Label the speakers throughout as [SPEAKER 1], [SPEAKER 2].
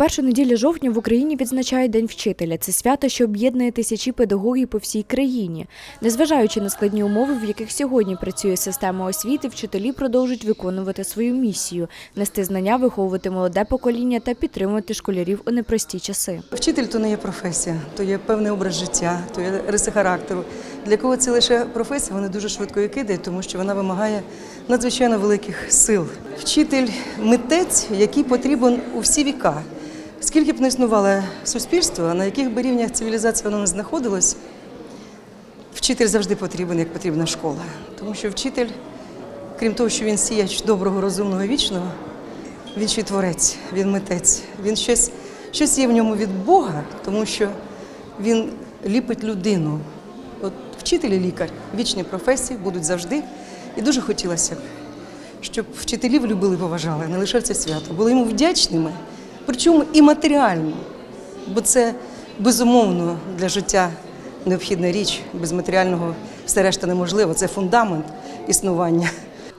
[SPEAKER 1] першу неділю жовтня в Україні відзначають День вчителя. Це свято, що об'єднує тисячі педагогів по всій країні. Незважаючи на складні умови, в яких сьогодні працює система освіти, вчителі продовжують виконувати свою місію нести знання, виховувати молоде покоління та підтримувати школярів у непрості часи.
[SPEAKER 2] Вчитель то не є професія, то є певний образ життя, то є риси характеру. Для кого це лише професія, вони дуже швидко її кидають, тому що вона вимагає надзвичайно великих сил. Вчитель митець, який потрібен у всі віка. Скільки б не існувало суспільство, на яких би рівнях цивілізації воно не знаходилось, вчитель завжди потрібен, як потрібна школа. Тому що вчитель, крім того, що він сіяч доброго, розумного, вічного, він ще й творець, він митець. Він щось, щось є в ньому від Бога, тому що він ліпить людину. От вчитель і лікар, вічні професії будуть завжди. І дуже хотілося б, щоб вчителів любили поважали, не лише це свято, були йому вдячними, причому і матеріально, бо це безумовно для життя необхідна річ. Без матеріального все решта неможливо. Це фундамент існування.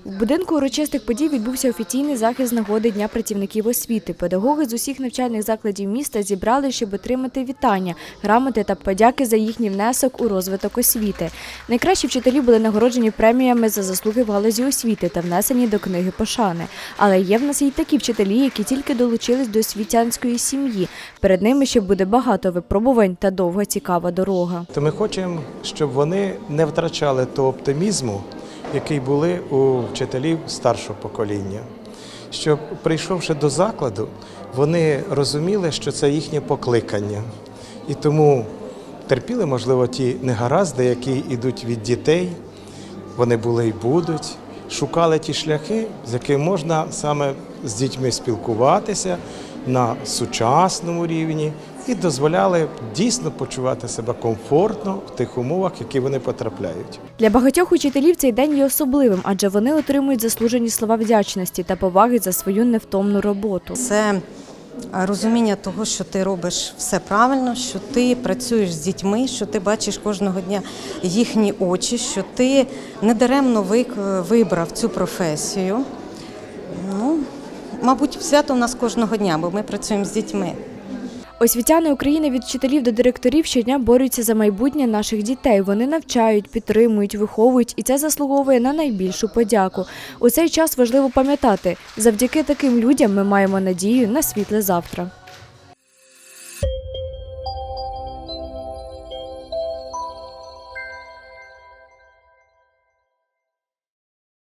[SPEAKER 1] У будинку урочистих подій відбувся офіційний захід з нагоди Дня працівників освіти. Педагоги з усіх навчальних закладів міста зібрали, щоб отримати вітання, грамоти та подяки за їхній внесок у розвиток освіти. Найкращі вчителі були нагороджені преміями за заслуги в галузі освіти та внесені до книги пошани. Але є в нас і такі вчителі, які тільки долучились до освітянської сім'ї. Перед ними ще буде багато випробувань та довга цікава дорога.
[SPEAKER 3] То ми хочемо, щоб вони не втрачали того оптимізму, який були у вчителів старшого покоління. Щоб, прийшовши до закладу, вони розуміли, що це їхнє покликання. І тому терпіли, можливо, ті негаразди, які йдуть від дітей, вони були і будуть, шукали ті шляхи, з якими можна саме з дітьми спілкуватися на сучасному рівні і дозволяли дійсно почувати себе комфортно в тих умовах, які вони потрапляють.
[SPEAKER 1] Для багатьох учителів цей день є особливим, адже вони отримують заслужені слова вдячності та поваги за свою невтомну роботу.
[SPEAKER 4] Це е, розуміння того, що ти робиш все правильно, що ти працюєш з дітьми, що ти бачиш кожного дня їхні очі, що ти недаремно вик- вибрав цю професію. Мабуть, свято у нас кожного дня, бо ми працюємо з дітьми.
[SPEAKER 1] Освітяни України від вчителів до директорів щодня борються за майбутнє наших дітей. Вони навчають, підтримують, виховують, і це заслуговує на найбільшу подяку. У цей час важливо пам'ятати, завдяки таким людям ми маємо надію на світле завтра.